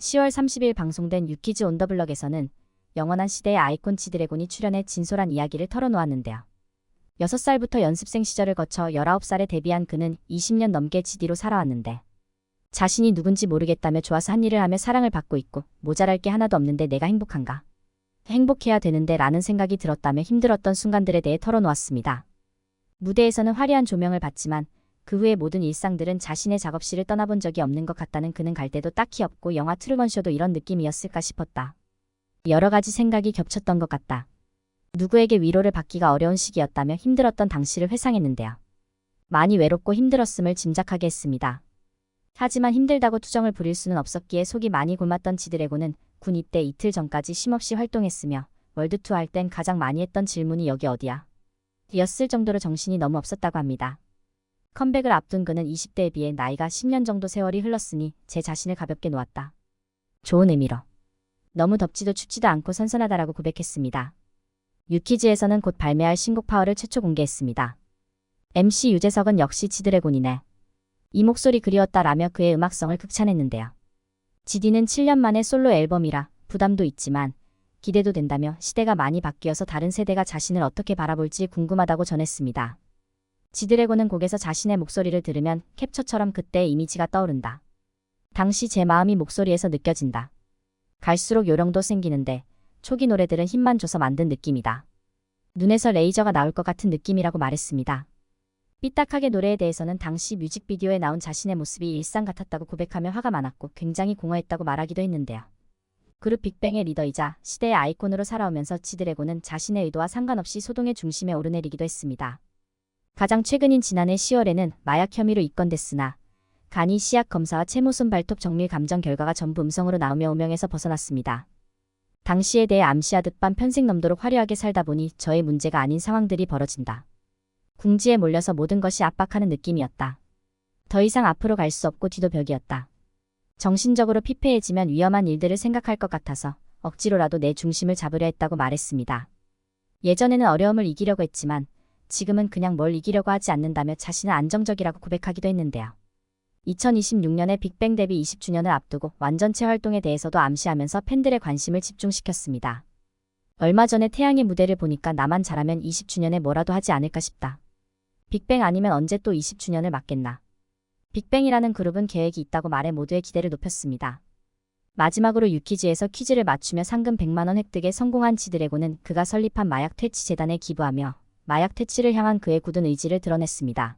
10월 30일 방송된 유키즈 온더 블럭에서는 영원한 시대의 아이콘 지드래곤이 출연해 진솔한 이야기를 털어놓았는데요. 6살부터 연습생 시절을 거쳐 19살에 데뷔한 그는 20년 넘게 지디로 살아왔는데 자신이 누군지 모르겠다며 좋아서 한 일을 하며 사랑을 받고 있고 모자랄 게 하나도 없는데 내가 행복한가? 행복해야 되는데 라는 생각이 들었다며 힘들었던 순간들에 대해 털어놓았습니다. 무대에서는 화려한 조명을 받지만 그 후의 모든 일상들은 자신의 작업실을 떠나본 적이 없는 것 같다는 그는 갈 때도 딱히 없고 영화 트루먼쇼도 이런 느낌이었을까 싶었다. 여러 가지 생각이 겹쳤던 것 같다. 누구에게 위로를 받기가 어려운 시기였다며 힘들었던 당시를 회상했는데요. 많이 외롭고 힘들었음을 짐작하게 했습니다. 하지만 힘들다고 투정을 부릴 수는 없었기에 속이 많이 굶었던 지드래곤은 군 입대 이틀 전까지 쉼없이 활동했으며 월드투어 할 땐 가장 많이 했던 질문이 여기 어디야? 였을 정도로 정신이 너무 없었다고 합니다. 컴백을 앞둔 그는 20대에 비해 나이가 10년 정도 세월이 흘렀으니 제 자신을 가볍게 놓았다. 좋은 의미로. 너무 덥지도 춥지도 않고 선선하다라고 고백했습니다. 유키즈에서는 곧 발매할 신곡 파워를 최초 공개했습니다. MC 유재석은 역시 지드래곤이네. 이 목소리 그리웠다라며 그의 음악성을 극찬했는데요. 지디는 7년 만에 솔로 앨범이라 부담도 있지만 기대도 된다며 시대가 많이 바뀌어서 다른 세대가 자신을 어떻게 바라볼지 궁금하다고 전했습니다. 지드래곤은 곡에서 자신의 목소리를 들으면 캡처처럼 그때의 이미지가 떠오른다. 당시 제 마음이 목소리에서 느껴진다. 갈수록 요령도 생기는데 초기 노래들은 힘만 줘서 만든 느낌이다. 눈에서 레이저가 나올 것 같은 느낌이라고 말했습니다. 삐딱하게 노래에 대해서는 당시 뮤직비디오에 나온 자신의 모습이 일상 같았다고 고백하며 화가 많았고 굉장히 공허했다고 말하기도 했는데요. 그룹 빅뱅의 리더이자 시대의 아이콘으로 살아오면서 지드래곤은 자신의 의도와 상관없이 소동의 중심에 오르내리기도 했습니다. 가장 최근인 지난해 10월에는 마약 혐의로 입건됐으나 간이 시약 검사와 채모손 발톱 정밀 감정 결과가 전부 음성으로 나오며 오명에서 벗어났습니다. 당시에 대해 암시하듯 밤 편식 넘도록 화려하게 살다 보니 저의 문제가 아닌 상황들이 벌어진다. 궁지에 몰려서 모든 것이 압박하는 느낌이었다. 더 이상 앞으로 갈 수 없고 뒤도 벽이었다. 정신적으로 피폐해지면 위험한 일들을 생각할 것 같아서 억지로라도 내 중심을 잡으려 했다고 말했습니다. 예전에는 어려움을 이기려고 했지만 지금은 그냥 뭘 이기려고 하지 않는다며 자신은 안정적이라고 고백하기도 했는데요. 2026년에 빅뱅 데뷔 20주년을 앞두고 완전체 활동에 대해서도 암시하면서 팬들의 관심을 집중시켰습니다. 얼마 전에 태양의 무대를 보니까 나만 잘하면 20주년에 뭐라도 하지 않을까 싶다. 빅뱅 아니면 언제 또 20주년을 맞겠나. 빅뱅이라는 그룹은 계획이 있다고 말해 모두의 기대를 높였습니다. 마지막으로 유키즈에서 퀴즈를 맞추며 상금 100만원 획득에 성공한 지드래곤은 그가 설립한 마약 퇴치 재단에 기부하며 마약 퇴치를 향한 그의 굳은 의지를 드러냈습니다.